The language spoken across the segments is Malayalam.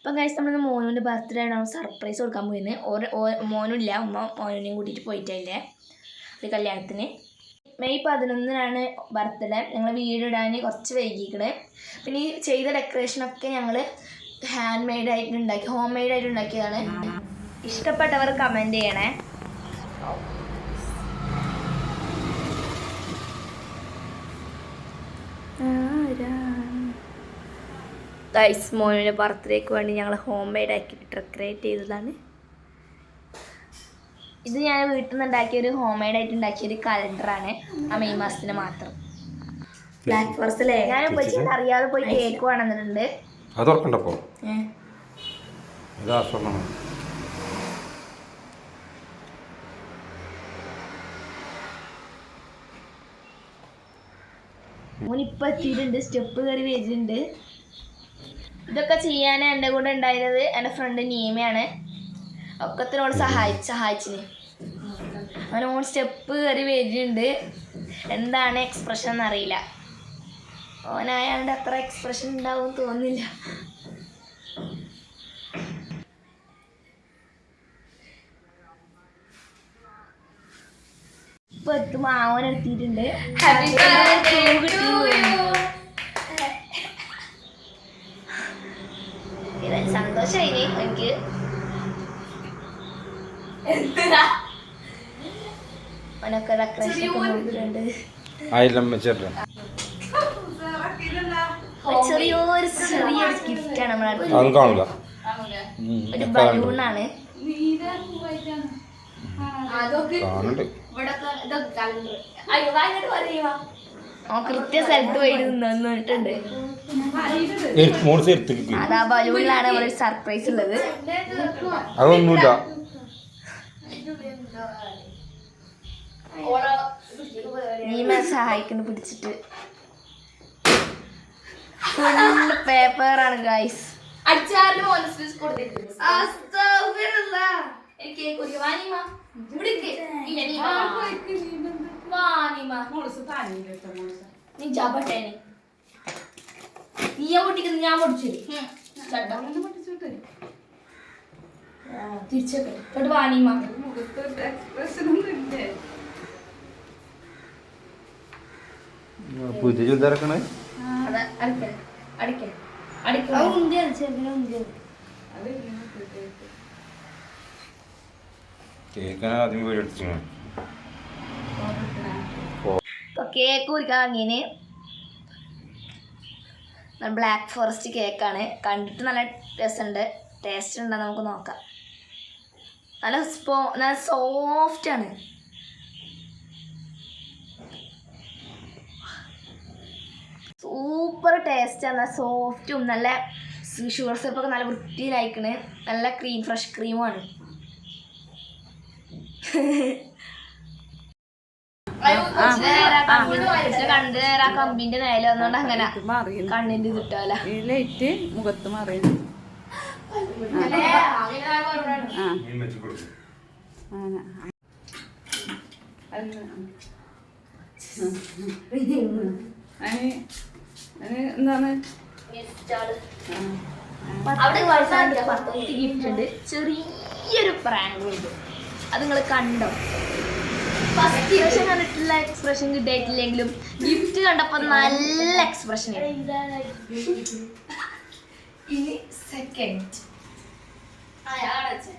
അപ്പം കഴിച്ച് നമ്മൾ മോനുവിന്റെ ബർത്ത്ഡേ ആണ്. സർപ്രൈസ് കൊടുക്കാൻ പോയിരുന്നത് ഓരോ മോനുമില്ല ഉമ്മ മോനുവിനെയും കൂട്ടിയിട്ട് പോയിട്ടില്ലേ ഒരു കല്യാണത്തിന്. മെയ് പതിനൊന്നിനാണ് ബർത്ത്ഡേ ഞങ്ങൾ വീടിടാൻ കുറച്ച് വൈകിക്കണേ. പിന്നെ ഈ ചെയ്ത ഡെക്കറേഷനൊക്കെ ഞങ്ങൾ ഹാൻഡ് മെയ്ഡ് ആയിട്ട് ഉണ്ടാക്കി ഹോം മെയ്ഡ് ആയിട്ട് ഉണ്ടാക്കിയതാണ് ഇഷ്ടപ്പെട്ടവർ കമന്റ് ചെയ്യണേ. ഗൈസ് മോനുവിന്റെ ബർത്ത്ഡേക്ക് വേണ്ടി ഞങ്ങൾ ഹോം മെയ്ഡ് ആക്കിയിട്ട് ഡെക്കറേറ്റ് ചെയ്തതാണ്. ഇത് ഞാൻ വീട്ടിൽ നിന്ന് ഉണ്ടാക്കിയ ഒരു ഹോം മെയ്ഡ് ആയിട്ട് ഉണ്ടാക്കിയ ഒരു കലണ്ടറാണ് ആ മെയ് മാസത്തിന് മാത്രം. ബ്ലാക്ക് ഫോറസ്റ്റ് ഞാൻ പോയി അറിയാതെ പോയി കേക്ക് വേണമെന്നുണ്ട് അത് തുറക്കണ്ടപ്പോ മോനിപ്പോൾ എത്തിയിട്ടുണ്ട് സ്റ്റെപ്പ് കയറി വരുന്നുണ്ട് ഇതൊക്കെ ചെയ്യാൻ എന്റെ കൂടെ ഉണ്ടായിരുന്നത് എന്റെ ഫ്രണ്ട് നീമയാണ്. ഒക്കത്തിനോട് സഹായിച്ച് സഹായിച്ചിന്. അവൻ ഓൺ സ്റ്റെപ്പ് കയറി വരുന്നുണ്ട് എന്താണ് എക്സ്പ്രഷൻ എന്നറിയില്ല ഓനായാണ്ട് അത്ര എക്സ്പ്രഷൻ ഉണ്ടാവും തോന്നില്ല ഇപ്പൊ എത്തുമ്പോ ആവനെത്തിയിട്ടുണ്ട് സന്തോഷമായി എനിക്ക് അവനൊക്കെ ഡെക്കറേഷൻ ഒക്കെ നോക്കിയിട്ടുണ്ട് ആയില്ലമ്മ ചേട്ടൻ ചെറിയൊരു ചെറിയൊരു ഗിഫ്റ്റാണ് നമ്മുടെ അടുത്ത്. അതൊന്നും കാണൂല. ഉം, ഒരു. ബലൂണാണ് കൃത്യ സ്ഥലത്ത് പോയി നിന്നിട്ടുണ്ട് അതാ ബലൂണിലാണ് ഒരു സർപ്രൈസ് ഉള്ളത്. അതൊന്നുമില്ല. നീമ സഹായിക്കുന്നു പിടിച്ചിട്ട്. ഫുള്ള് പേപ്പറാണ് ഗൈസ് അടിച്ചാറിന് കൊടുത്തിട്ടുണ്ട്. എനിക്ക് ഇല്ല നീ വാനിമ. നീ ജാബട്ടേനെ നീ. പൊട്ടിക്കുന്നത് ഞാൻ പൊടിച്ചു പുതിയ ചുരിദാറക്കണേ കേക്ക് കുറിക്കാൻ അങ്ങനെ ബ്ലാക്ക് ഫോറസ്റ്റ് കേക്കാണ് കണ്ടിട്ട് നല്ല രസമുണ്ട്. ടേസ്റ്റ് ഉണ്ടോ നമുക്ക് നോക്കാം. നല്ല സ്പോ നല്ല സോഫ്റ്റ് ആണ്. സൂപ്പർ ടേസ്റ്റാണ് നല്ല സോഫ്റ്റും നല്ല ഷുഗർ സിറപ്പൊക്കെ നല്ല വൃത്തിയിലായിക്കണ്. നല്ല ക്രീം ഫ്രഷ് ക്രീമാണ് കണ്ട് നേരം കമ്പിന്റെ നേരെ വന്നോണ്ട് അങ്ങനെ കണ്ണിന്റെ കിട്ടാല ലൈറ്റ് മുഖത്ത് മറിയുന്നു ആ അങ്ങനെ അല്ല. അതിന് അതിന് എന്താണ്? അവിടെ പത്ത് ഗിഫ്റ്റ് ഉണ്ട്. ചെറിയൊരു പ്രാങ്ക് ഉണ്ട്. അത് നിങ്ങൾ കണ്ടോ? ഫസ്റ്റ് എക്സ്പ്രഷൻ കണ്ടിട്ടുള്ള എക്സ്പ്രഷൻ കിട്ടിയിട്ടില്ലെങ്കിലും ഗിഫ്റ്റ് കണ്ടപ്പോ നല്ല എക്സ്പ്രഷൻ ഇനി സെക്കൻഡ് ആയാ ആയാ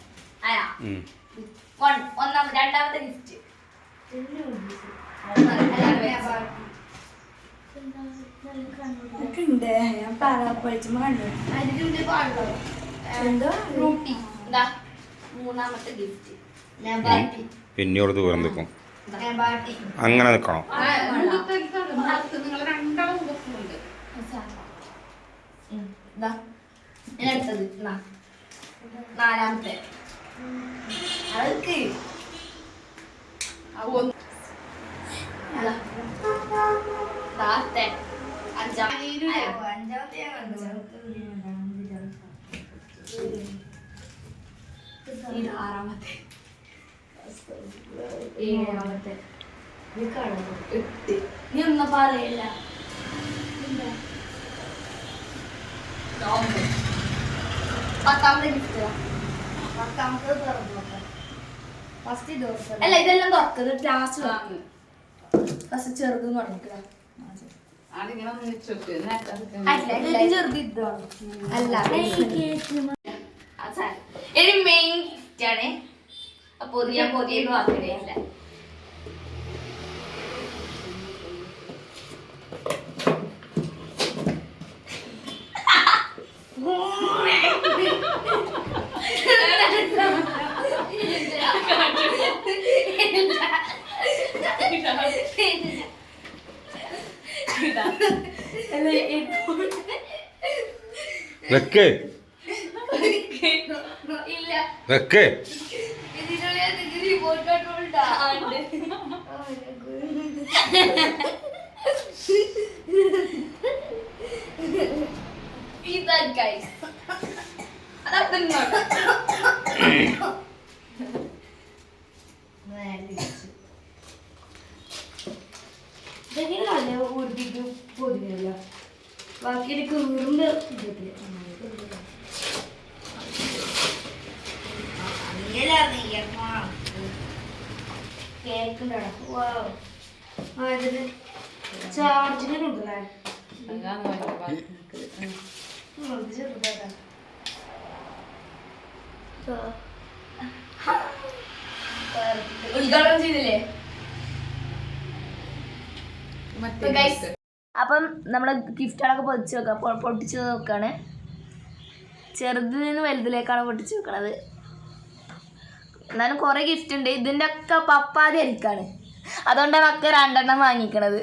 ഒന്നാമത് രണ്ടാമത്തെ ഗിഫ്റ്റ് റൂട്ടി. മൂന്നാമത്തെ ഗിഫ്റ്റ് ദൂരം നിൽക്കും. ബാറ്റി അങ്ങനെ നിൽക്കണം. നാലാമത്തെ. അതൊക്കെ ആറാമത്തെ. ഏഴാമത്തെ. എട്ട്. നീ ഒന്നും പറയില്ല. പത്താമത്തെ ഗിഫ്റ്റ് അല്ല ഇതെല്ലാം തുറക്കുന്നത് ലാസ്റ്റ് ആണ്. ഫസ്റ്റ് ചെറുത് അത് അല്ല മെയിൻ ആണ്. പൊതിയ പൊതിയ വാക്കണേ അല്ല വെക്ക്. വെക്ക്. ഊർത്തിക്ക് പൊതിഞ്ഞല്ല ബാക്കി എനിക്ക് ഇതിൽ കേക്ക് ഇതിന് ചെറുതാ ഉദ്ഘാടനം ചെയ്തില്ലേ? മറ്റേ അപ്പൊ നമ്മൾ ഗിഫ്റ്റുകളൊക്കെ പൊതിച്ച് വെക്കുക അപ്പോൾ പൊട്ടിച്ച് നോക്കുകയാണ് ചെറുതിൽ നിന്ന് വലുതിലേക്കാണ് പൊട്ടിച്ച് വെക്കണത്. എന്നാലും കുറേ ഗിഫ്റ്റ് ഉണ്ട് ഇതിന്റെ ഒക്കെ പപ്പാതി എനിക്കാണ് അതുകൊണ്ടാണ് ഒക്കെ രണ്ടെണ്ണം വാങ്ങിക്കണത്.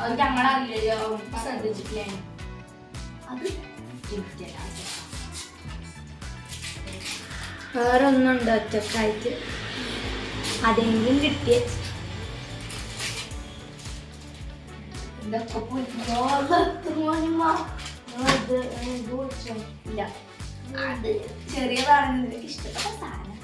അത് ഞങ്ങളെ അറിയില്ലല്ലോ ശ്രദ്ധിച്ചിട്ടില്ലേ അത് വേറെ ഒന്നുണ്ട് ഒറ്റക്കായിട്ട്. അതെങ്കിലും കിട്ടിയ. ഇതൊക്കെ പോയി ഇല്ല. അത് ചെറിയതാണെന്ന് നിനക്ക് ഇഷ്ടപ്പെട്ട സാധനം.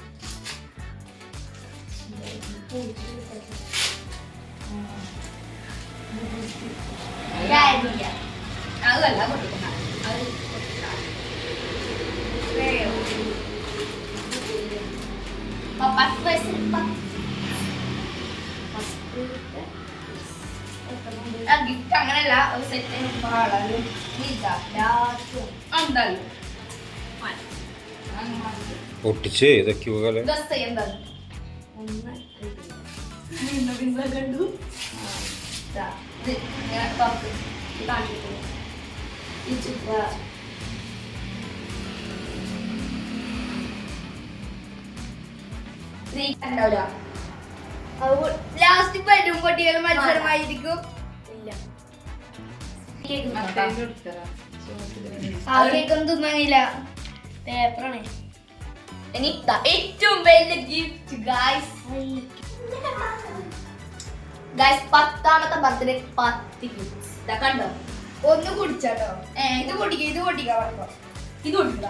അതല്ല പൊട്ടിക്കണ്ട. അത് പത്ത് വയസ്സിൽ ആ ഗിഫ്റ്റ് അങ്ങനെയല്ല ഒരു സെറ്റ് എന്തായാലും പൊട്ടിച്ച് ഇതൊക്കെ പോലെ എന്താണ് കണ്ടു ദാ, ഇത് ഇങ്ങനെ. ഇത് കാണിച്ചിട്ട്. ഈ. Three ഉണ്ടാവില്ല. ലാസ്റ്റ് പറ്റും പൊട്ടികൾ മത്സരമായിരിക്കും ഇല്ല. തിന്നാനില്ല പേപ്പറാണ് ദാ ഏറ്റവും വലിയ ഗിഫ്റ്റ് ഗായ്സ് ഗായ്സ് പത്താമത്തെ ബർത്ത്ഡേ പത്ത് ഇതാ കണ്ടോ? ഒന്ന് കുടിച്ചാട്ടോ ഏ ഇത് കുടിക്കുക ഇത് പൊട്ടിക്കാം ഇത് കൊടുക്കുക